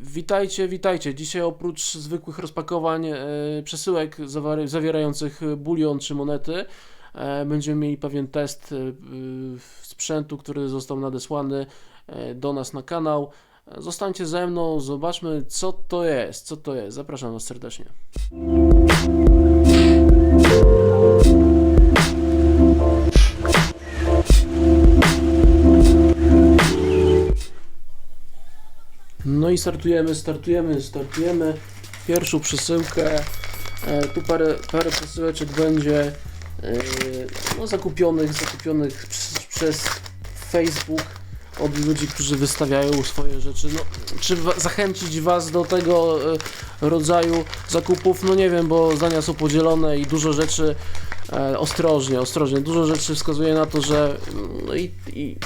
Witajcie, witajcie. Dzisiaj oprócz zwykłych rozpakowań e, przesyłek zawierających bulion czy monety, e, będziemy mieli pewien test e, sprzętu, który został nadesłany e, do nas na kanał. Zostańcie ze mną, zobaczmy co to jest, co to jest. Zapraszam Was serdecznie. No i startujemy, startujemy, startujemy. Pierwszą przesyłkę. E, tu parę, parę przesyłeczek będzie e, no, zakupionych, zakupionych przez, przez Facebook od ludzi, którzy wystawiają swoje rzeczy. No, czy wa- zachęcić Was do tego e, rodzaju zakupów? No nie wiem, bo zdania są podzielone i dużo rzeczy e, ostrożnie, ostrożnie. Dużo rzeczy wskazuje na to, że no i, i,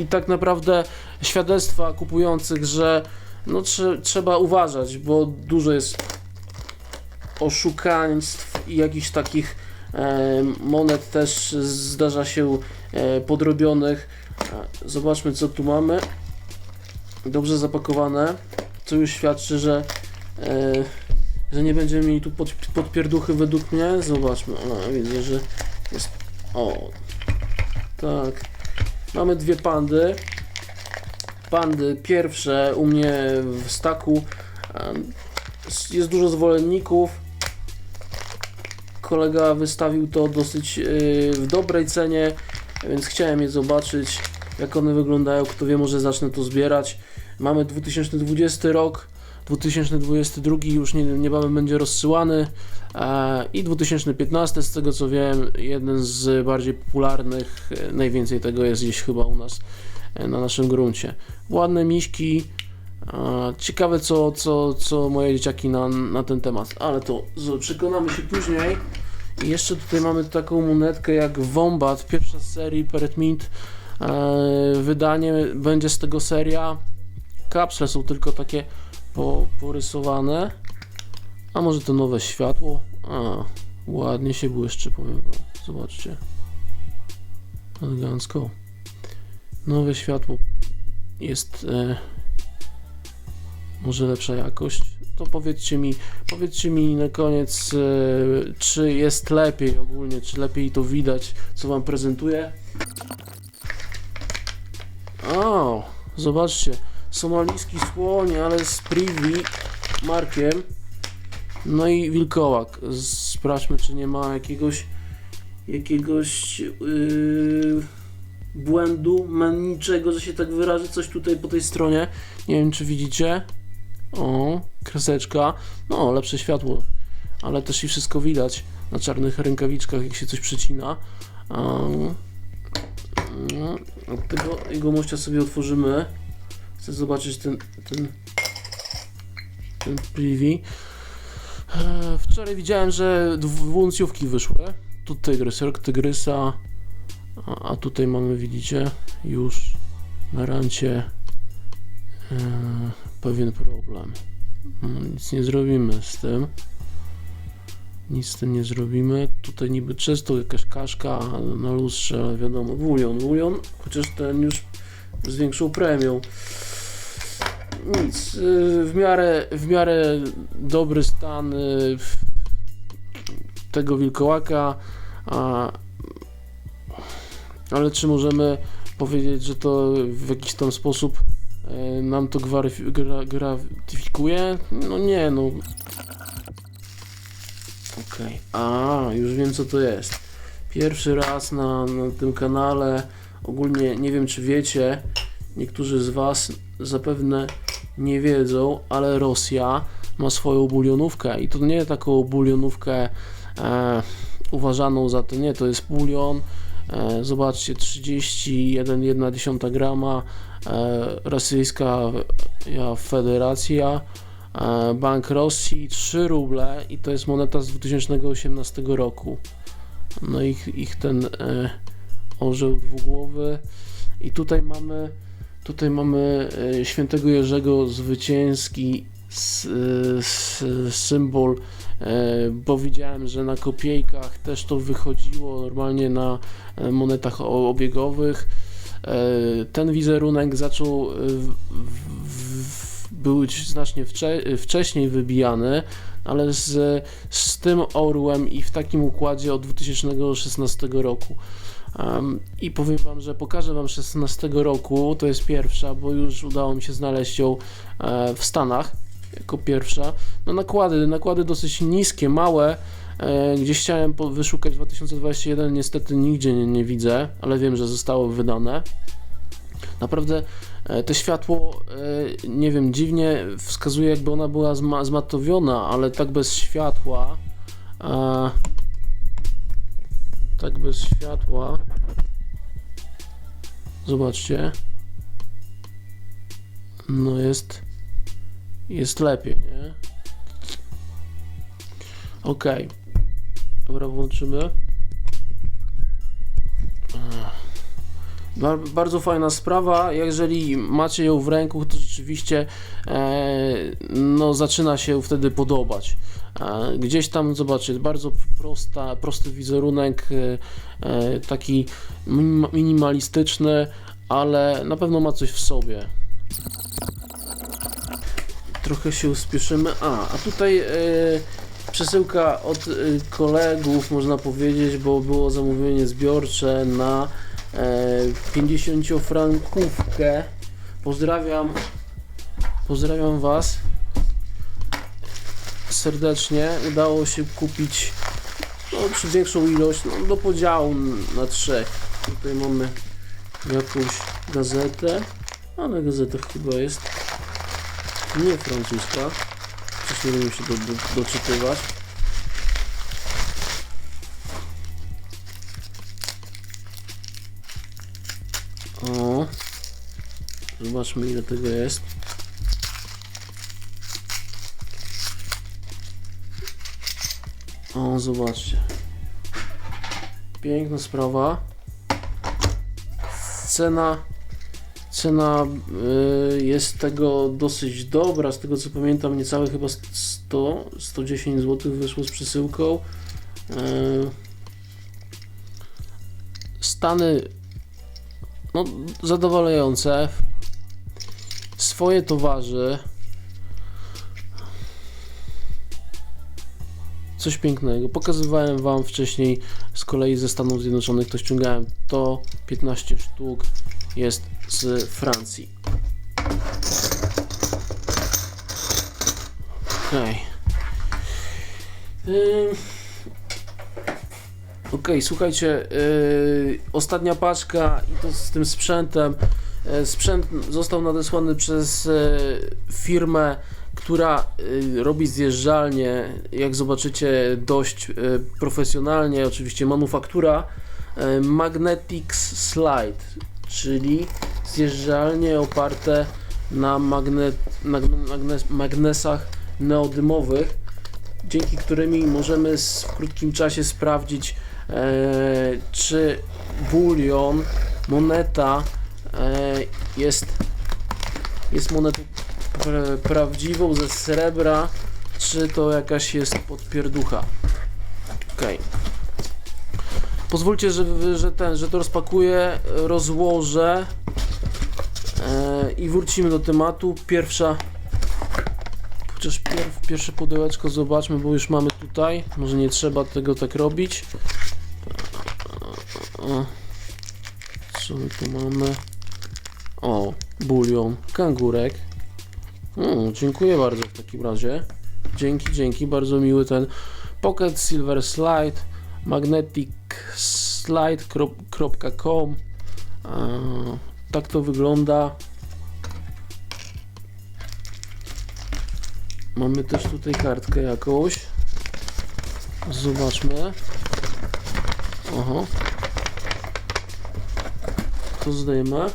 i tak naprawdę świadectwa kupujących, że no trze, trzeba uważać, bo dużo jest oszukaństw i jakichś takich e, monet też zdarza się e, podrobionych. E, Zobaczmy co tu mamy. Dobrze zapakowane, co już świadczy, że, e, że nie będziemy mieli tu pod, podpierduchy według mnie. Zobaczmy, widzę, że jest. O, tak. Mamy dwie pandy. Pandy pierwsze u mnie w staku. Jest dużo zwolenników. Kolega wystawił to dosyć yy, w dobrej cenie, więc chciałem je zobaczyć, jak one wyglądają. Kto wie, może zacznę to zbierać. Mamy 2020 rok, 2022 już nie, niebawem będzie rozsyłany e, i 2015, z tego co wiem, jeden z bardziej popularnych. e, Najwięcej tego jest gdzieś chyba u nas na naszym gruncie. Ładne miśki. e, Ciekawe, co, co, co moje dzieciaki na, na ten temat, ale to przekonamy się później. I jeszcze tutaj mamy taką monetkę jak Wombat, pierwsza z serii Parrot Mint. E, wydanie będzie z tego seria. Kapsle są tylko takie po, porysowane. A może to nowe światło? A, ładnie się błyszczy, powiem wam. Zobaczcie. Elegancko. Nowe światło jest e, może lepsza jakość. To powiedzcie mi, powiedzcie mi na koniec, e, czy jest lepiej ogólnie, czy lepiej to widać, co wam prezentuję. O, zobaczcie, somalijski słoń, ale z Privi markiem. No i wilkołak. Sprawdźmy, czy nie ma jakiegoś jakiegoś yy, błędu menniczego, że się tak wyrażę, coś tutaj po tej stronie. Nie wiem, czy widzicie. O, kreseczka. No, lepsze światło, ale też i wszystko widać na czarnych rękawiczkach, jak się coś przecina. Um, od tego jego mościa sobie otworzymy. Chcę zobaczyć ten, ten, ten privy. E, Wczoraj widziałem, że dwuuncjówki wyszły. Tu tygrys, rok tygrysa. A, tutaj mamy, widzicie, już na rancie e, pewien problem. No, nic nie zrobimy z tym. Nic z tym nie zrobimy. Tutaj niby czysto jakaś kaszka na lustrze, ale wiadomo, wulion, wulion, chociaż ten już z większą premią. Nic, y, w miarę, w miarę dobry stan y, tego wilkołaka, a, ale czy możemy powiedzieć, że to w jakiś tam sposób e, nam to gratyfikuje? No nie, no. Okej, a już wiem co to jest. Pierwszy raz na, na tym kanale, ogólnie nie wiem czy wiecie, niektórzy z Was zapewne nie wiedzą, ale Rosja ma swoją bulionówkę i to nie taką bulionówkę e, uważaną za to, nie, to jest bulion, zobaczcie, 31,1 grama, e, rosyjska ja, federacja, e, Bank Rosji, 3 ruble i to jest moneta z 2018 roku. No ich, ich ten e, orzeł dwugłowy i tutaj mamy Tutaj mamy e, świętego Jerzego zwycięski symbol, e, bo widziałem, że na kopiejkach też to wychodziło normalnie na e, monetach obiegowych. E, Ten wizerunek zaczął był znacznie wcze wcześniej wybijany, ale z, z tym orłem i w takim układzie od 2016 roku. Um, I powiem Wam, że pokażę Wam 16 roku, to jest pierwsza, bo już udało mi się znaleźć ją e, w Stanach jako pierwsza. No nakłady, nakłady dosyć niskie, małe. E, gdzieś chciałem wyszukać 2021, niestety nigdzie nie, nie widzę, ale wiem, że zostały wydane. Naprawdę e, to światło, e, nie wiem, dziwnie wskazuje, jakby ona była zma zmatowiona, ale tak bez światła. E, tak bez światła. Zobaczcie. No jest. Jest lepiej, nie? Ok. Dobra, włączymy. Bar- Bardzo fajna sprawa. Jeżeli macie ją w ręku, to rzeczywiście e, no, zaczyna się wtedy podobać. E, gdzieś tam, zobaczcie, bardzo prosta, prosty wizerunek, e, e, taki minim- minimalistyczny, ale na pewno ma coś w sobie. Trochę się uspieszymy. A, a tutaj e, przesyłka od e, kolegów, można powiedzieć, bo było zamówienie zbiorcze na e, 50-frankówkę. Pozdrawiam, pozdrawiam Was serdecznie. Udało się kupić no, przy większą ilość, no, do podziału na trzech. Tutaj mamy jakąś gazetę, ale gazeta chyba jest nie francuska. Wcześniej umiem się do, do, doczytywać. O, zobaczmy ile tego jest. O, zobaczcie. Piękna sprawa. Cena Cena y, jest tego dosyć dobra, z tego co pamiętam niecałe chyba 100, 110 zł wyszło z przesyłką. Y, Stany no, zadowalające. Swoje towarzy. Coś pięknego. Pokazywałem Wam wcześniej z kolei ze Stanów Zjednoczonych, to ściągałem to 15 sztuk jest z Francji. Okej. Ym. Okej, słuchajcie, yy, ostatnia paczka i to z tym sprzętem. Yy, Sprzęt został nadesłany przez yy, firmę, która yy, robi zjeżdżalnie, jak zobaczycie, dość yy, profesjonalnie, oczywiście manufaktura yy, Magnetics Slide czyli zjeżdżalnie oparte na magne, magnes, magnesach neodymowych, dzięki którymi możemy w krótkim czasie sprawdzić, e, czy bulion, moneta e, jest, jest monetą pra, prawdziwą ze srebra, czy to jakaś jest podpierducha. Okej. Pozwólcie, że, że ten, że to rozpakuję, rozłożę i wrócimy do tematu. Pierwsza, chociaż pierw, pierwsze pudełeczko zobaczmy, bo już mamy tutaj. Może nie trzeba tego tak robić. Co my tu mamy? O, bulion, kangurek. O, dziękuję bardzo w takim razie. Dzięki, dzięki, bardzo miły ten Pocket Silver Slide magneticslide.com Tak to wygląda. Mamy też tutaj kartkę jakąś. Zobaczmy. Oho. To zdejmę.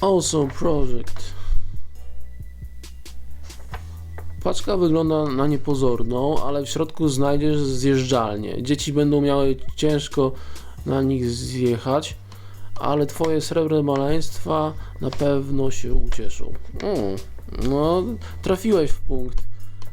Also Project. Paczka wygląda na niepozorną, ale w środku znajdziesz zjeżdżalnię. Dzieci będą miały ciężko na nich zjechać, ale twoje srebrne maleństwa na pewno się ucieszą. Mm, no, trafiłeś w punkt,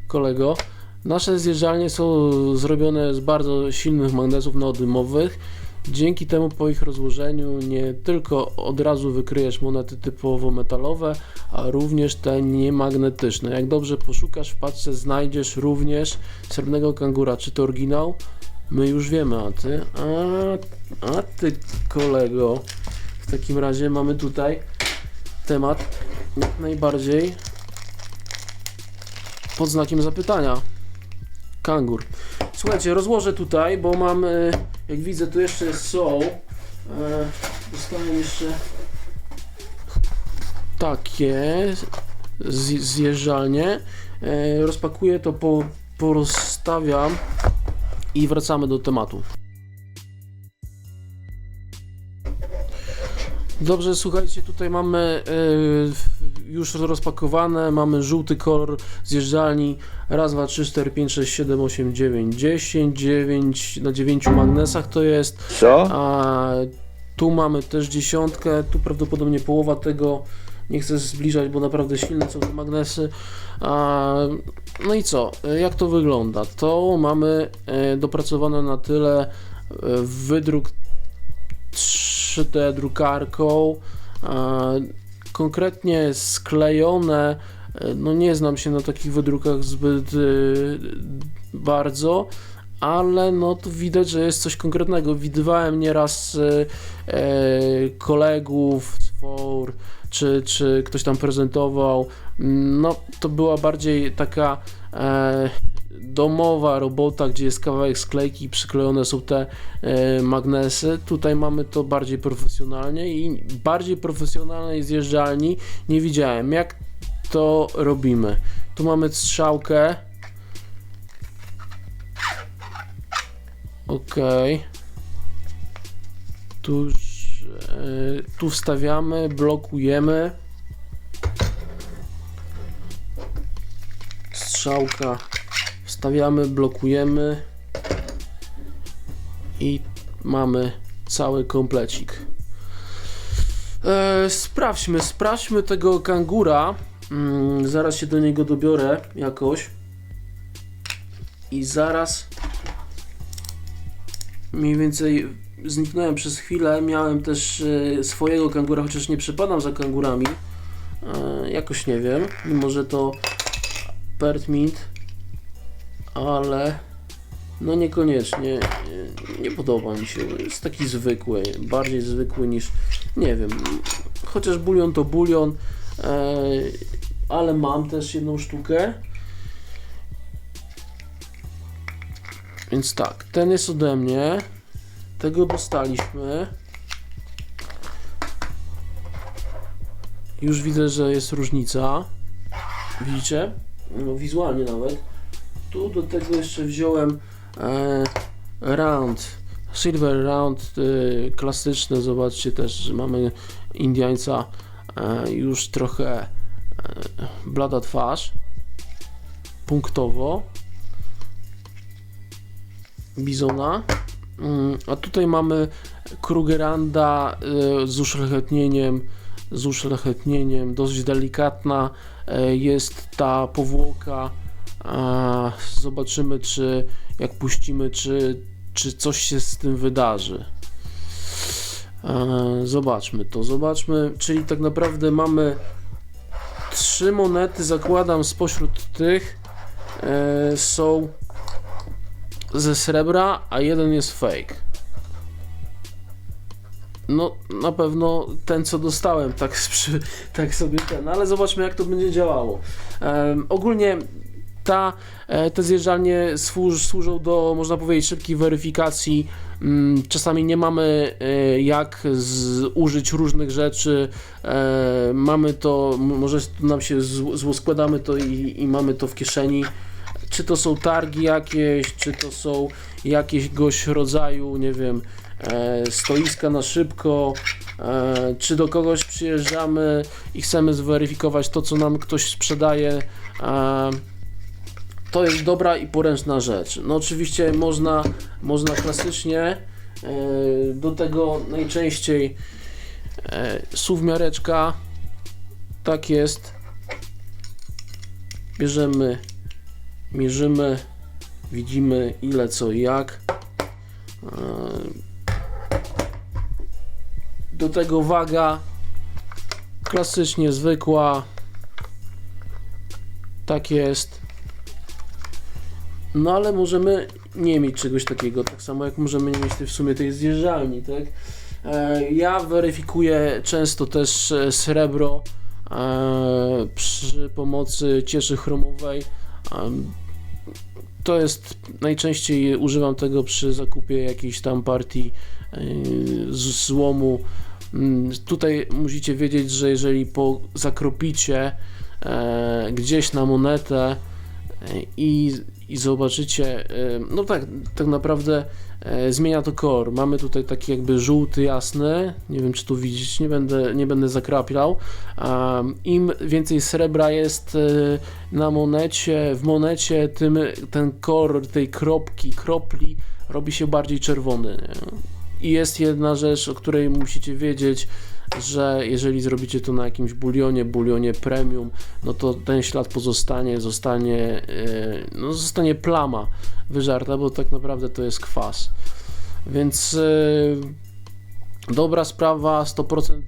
kolego. Nasze zjeżdżalnie są zrobione z bardzo silnych magnesów neodymowych Dzięki temu po ich rozłożeniu nie tylko od razu wykryjesz monety typowo metalowe, a również te niemagnetyczne. Jak dobrze poszukasz w paczce znajdziesz również srebrnego kangura. Czy to oryginał? My już wiemy, a ty? A, a ty kolego. W takim razie mamy tutaj temat jak najbardziej pod znakiem zapytania. Kangur. Słuchajcie, rozłożę tutaj, bo mam, e, jak widzę, tu jeszcze są. E, Dostałem jeszcze takie zjeżdżalnie. E, Rozpakuję to, po, porozstawiam i wracamy do tematu. Dobrze, słuchajcie, tutaj mamy e, już rozpakowane, mamy żółty kolor zjeżdżalni, raz, dwa, trzy, cztery, pięć, sześć, siedem, osiem, dziewięć, dziesięć, dziewięć na dziewięciu magnesach to jest, Co? a tu mamy też dziesiątkę, tu prawdopodobnie połowa tego, nie chcę zbliżać, bo naprawdę silne są te magnesy, a, no i co, jak to wygląda? To mamy e, dopracowane na tyle e, wydruk 3D drukarką, konkretnie sklejone, e, no nie znam się na takich wydrukach zbyt bardzo, ale no to widać, że jest coś konkretnego. Widywałem nieraz e, kolegów z for, czy, czy ktoś tam prezentował, no to była bardziej taka e, domowa robota, gdzie jest kawałek sklejki i przyklejone są te e, magnesy. Tutaj mamy to bardziej profesjonalnie i bardziej profesjonalnej zjeżdżalni nie widziałem. Jak to robimy? Tu mamy strzałkę. Ok. Tu, e, tu wstawiamy, blokujemy. Strzałka wstawiamy, blokujemy i mamy cały komplecik. E, sprawdźmy, sprawdźmy tego kangura. Mm, zaraz się do niego dobiorę jakoś. I zaraz mniej więcej zniknąłem przez chwilę. Miałem też e, swojego kangura, chociaż nie przepadam za kangurami. E, jakoś nie wiem, mimo że to Pertmint, ale no niekoniecznie. Nie, podoba mi się. Jest taki zwykły, bardziej zwykły niż nie wiem. Chociaż bulion to bulion, e, ale mam też jedną sztukę. Więc tak, ten jest ode mnie. Tego dostaliśmy. Już widzę, że jest różnica. Widzicie? No, wizualnie nawet. Tu do tego jeszcze wziąłem e, round, silver round e, klasyczny. Zobaczcie też, że mamy Indiańca e, już trochę e, blada twarz. Punktowo. Bizona. Mm, A tutaj mamy Krugeranda e, z uszlachetnieniem, z uszlachetnieniem, dość delikatna e, jest ta powłoka. A, Zobaczymy, czy jak puścimy, czy, czy coś się z tym wydarzy. E, Zobaczmy to, zobaczmy, czyli tak naprawdę mamy trzy monety, zakładam spośród tych e, są ze srebra, a jeden jest fake. No, na pewno ten, co dostałem, tak, tak sobie ten, ale zobaczmy, jak to będzie działało. Em, ogólnie ta, e, te zjeżdżalnie służ, służą do, można powiedzieć, szybkiej weryfikacji. Mm, Czasami nie mamy e, jak z, użyć różnych rzeczy. E, Mamy to, może nam się zło, składamy to i, i mamy to w kieszeni. Czy to są targi jakieś, czy to są jakiegoś rodzaju, nie wiem, stoiska na szybko, e, czy do kogoś przyjeżdżamy i chcemy zweryfikować to, co nam ktoś sprzedaje. E, to jest dobra i poręczna rzecz. No oczywiście można, można klasycznie e, do tego najczęściej e, suwmiareczka tak jest bierzemy mierzymy widzimy ile co i jak E, Do tego waga klasycznie zwykła. Tak jest. No ale możemy nie mieć czegoś takiego, tak samo jak możemy nie mieć w sumie tej zjeżdżalni, tak? E, Ja weryfikuję często też e, srebro e, przy pomocy cieszy chromowej. To jest najczęściej używam tego przy zakupie jakiejś tam partii złomu. Mm, Tutaj musicie wiedzieć, że jeżeli po zakropicie e, gdzieś na monetę e, i, i zobaczycie, e, no tak, tak naprawdę e, zmienia to kolor. Mamy tutaj taki jakby żółty, jasny, nie wiem czy tu widzieć, nie będę, nie będę zakrapiał. Um, Im więcej srebra jest e, na monecie, w monecie, tym ten kolor tej kropki, kropli robi się bardziej czerwony. Nie? I jest jedna rzecz, o której musicie wiedzieć, że jeżeli zrobicie to na jakimś bulionie, bulionie premium, no to ten ślad pozostanie, zostanie, e, no zostanie plama wyżarta, bo tak naprawdę to jest kwas. Więc e, dobra sprawa, 100%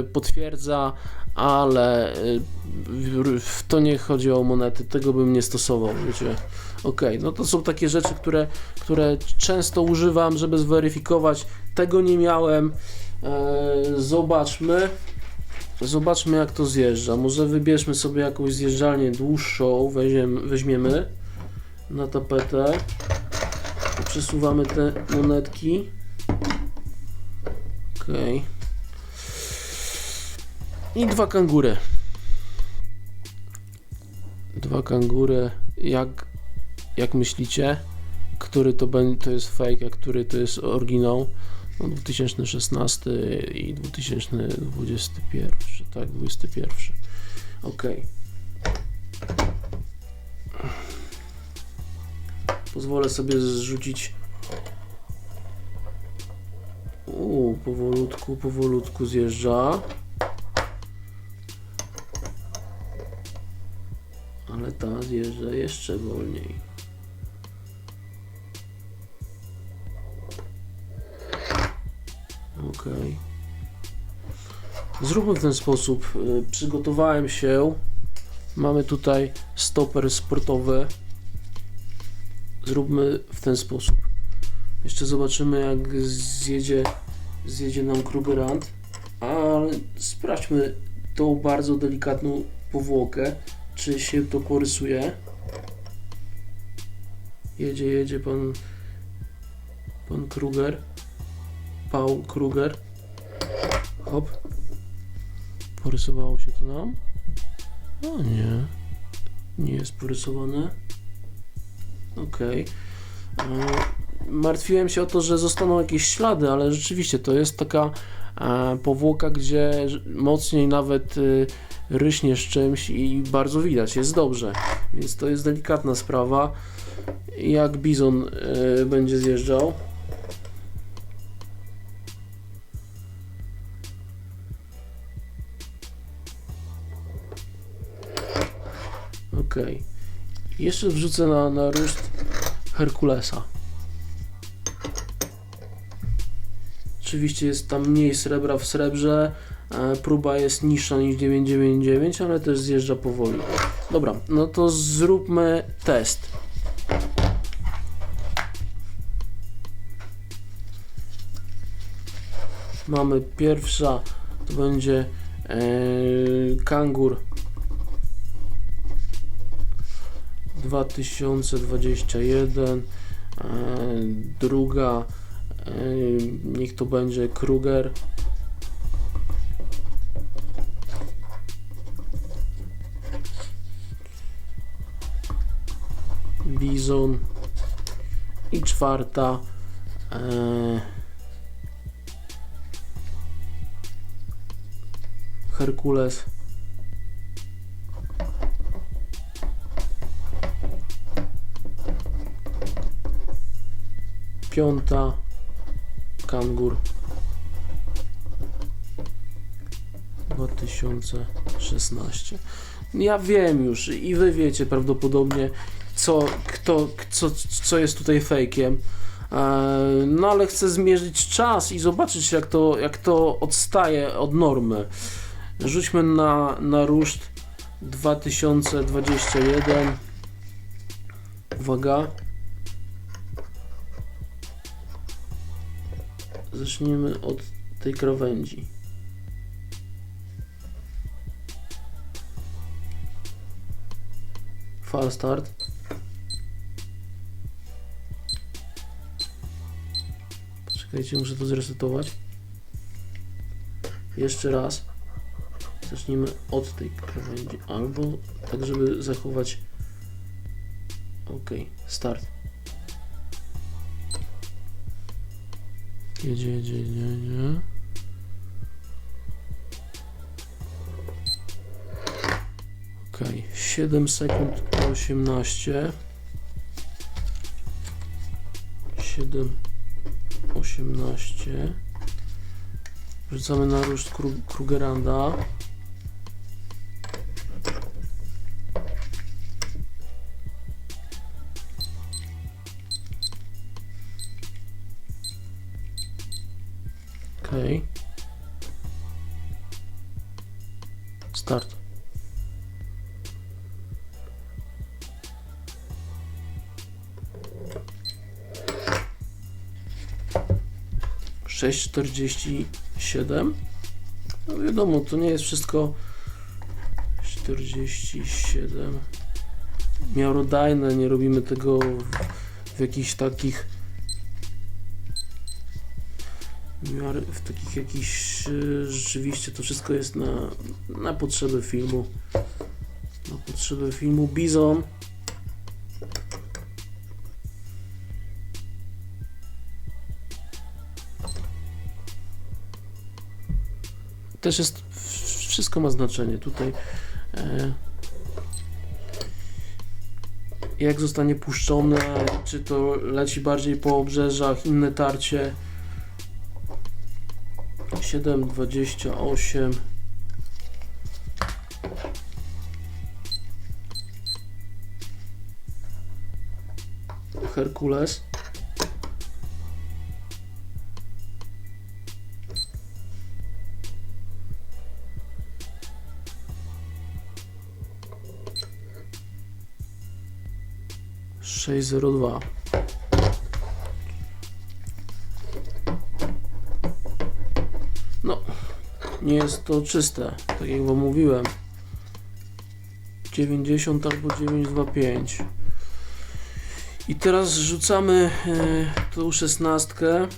e, potwierdza, ale e, w- to nie chodzi o monety, tego bym nie stosował, wiecie. Okej, no to są takie rzeczy, które, które często używam, żeby zweryfikować. Tego nie miałem. E, zobaczmy. Zobaczmy jak to zjeżdża. Może wybierzmy sobie jakąś zjeżdżalnię dłuższą, weźmiemy, weźmiemy na tapetę. Przesuwamy te monetki. Okej. I dwa kangury. Dwa kangury. Jak, jak myślicie? Który to, będzie, to jest fake, a który to jest oryginał? No, 2016 i 2021, tak, 21. Ok. Pozwolę sobie zrzucić. Uuu, powolutku, powolutku zjeżdża. Ale ta zjeżdża jeszcze wolniej. Okej. Zróbmy w ten sposób. Y, Przygotowałem się. Mamy tutaj stoper sportowy. Zróbmy w ten sposób. Jeszcze zobaczymy jak zjedzie, zjedzie nam Krugerrand. Ale sprawdźmy tą bardzo delikatną powłokę, czy się to porysuje. Jedzie, jedzie pan pan Kruger. Paul Kruger. Hop. Porysowało się to nam? O nie. Nie jest porysowane. Okej. E, Martwiłem się o to, że zostaną jakieś ślady, ale rzeczywiście to jest taka powłoka, gdzie mocniej nawet y, ryśnie z czymś i bardzo widać, jest dobrze. Więc to jest delikatna sprawa. Jak bizon y, będzie zjeżdżał. Okej. Jeszcze wrzucę na, na ruszt Herkulesa. Oczywiście jest tam mniej srebra w srebrze. e, Próba jest niższa niż 999, ale też zjeżdża powoli. Dobra, no to zróbmy test. Mamy pierwsza, to będzie e, kangur 2021 e, druga niech to będzie Kruger. Bizon. I czwarta e, Herkules. Piąta Kangur 2016 ja wiem już i wy wiecie prawdopodobnie co, kto, co, co jest tutaj fejkiem E, No ale chcę zmierzyć czas i zobaczyć jak to, jak to odstaje od normy. Rzućmy na, na ruszt 2021. Uwaga. Zacznijmy od tej krawędzi. Fal start. Poczekajcie, muszę to zresetować. Jeszcze raz. Zacznijmy od tej krawędzi. Albo tak, żeby zachować. Ok, start. Jedzie, jedzie, jedzie, jedzie. Ok, 7 sekund 18. 7 18. Rzucamy na ruszt Kru Krugeranda. 6,47 no wiadomo, to nie jest wszystko. 47 miarodajne, nie robimy tego w, w jakichś takich w takich jakichś y, rzeczywiście to wszystko jest na, na potrzeby filmu. Na potrzeby filmu Bizon. Też jest wszystko ma znaczenie tutaj. E, jak zostanie puszczone czy to leci bardziej po obrzeżach inne tarcie? 7,28 Herkules sześć zero dwa No, nie jest to czyste, tak jak wam mówiłem. 90 albo 925. I teraz rzucamy e, tą szesnastkę.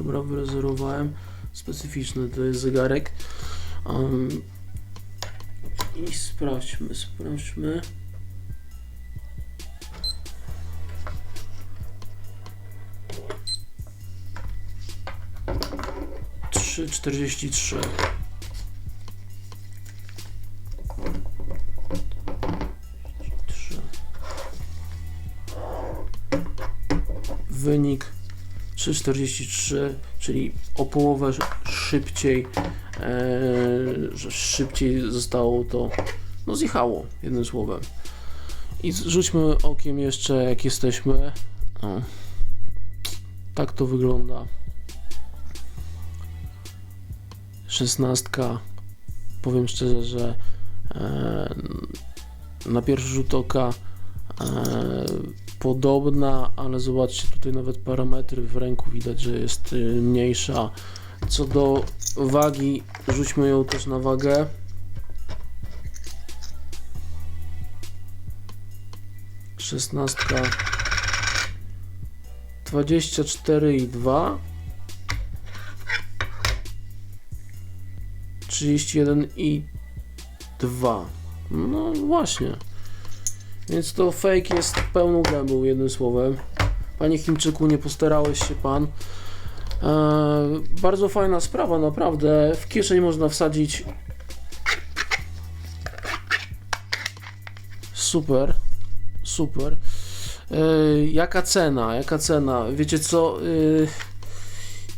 Dobra, wyrezerwowałem. Specyficzny to jest zegarek. Um, I sprawdźmy, sprawdźmy. Trzy czterdzieści trzy. 3,43, czyli o połowę sz- szybciej, e, szybciej zostało to, no zjechało, jednym słowem. I rzućmy okiem jeszcze, jak jesteśmy. Tak to wygląda. Szesnastka. Powiem szczerze, że e, na pierwszy rzut oka e, podobna, ale zobaczcie tutaj nawet parametry w ręku widać, że jest y, mniejsza. Co do wagi, rzućmy ją też na wagę. Szesnastka. 24,2 31,2 No właśnie. Więc to fake jest pełną gębą, jednym słowem. Panie Chińczyku, nie postarałeś się pan. Eee, bardzo fajna sprawa, naprawdę. W kieszeń można wsadzić. Super, super. Yy, jaka cena? Jaka cena? Wiecie co? Yy,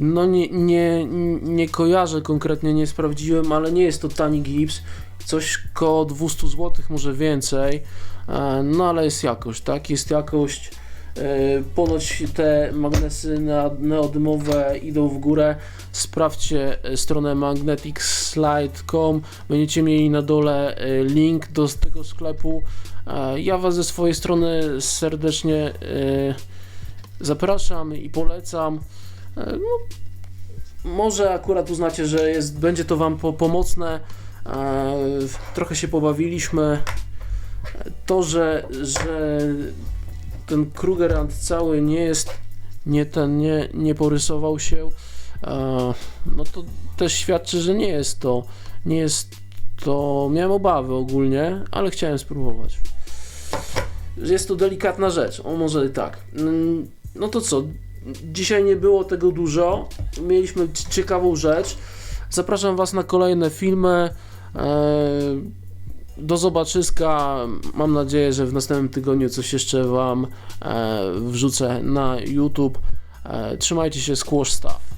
no nie, nie, nie kojarzę konkretnie, nie sprawdziłem, ale nie jest to tani gips. Coś koło 200 zł, może więcej. E, No ale jest jakość, tak? Jest jakość. E, Ponoć te magnesy neodymowe idą w górę. Sprawdźcie e, stronę magneticslide.com. Będziecie mieli na dole link do tego sklepu. Ja Was ze swojej strony serdecznie zapraszam i polecam. No, może akurat uznacie, że jest, będzie to Wam po, pomocne. Trochę się pobawiliśmy. To, że, że ten Krugerrand cały nie jest, nie ten, nie, nie porysował się, e, no to też świadczy, że nie jest to, nie jest to, miałem obawy ogólnie, ale chciałem spróbować. Jest to delikatna rzecz, o może i tak. Mm, No to co, dzisiaj nie było tego dużo, mieliśmy ciekawą rzecz. Zapraszam Was na kolejne filmy. Do zobaczyska. Mam nadzieję, że w następnym tygodniu coś jeszcze Wam e, wrzucę na YouTube. E, Trzymajcie się, Squash Staff.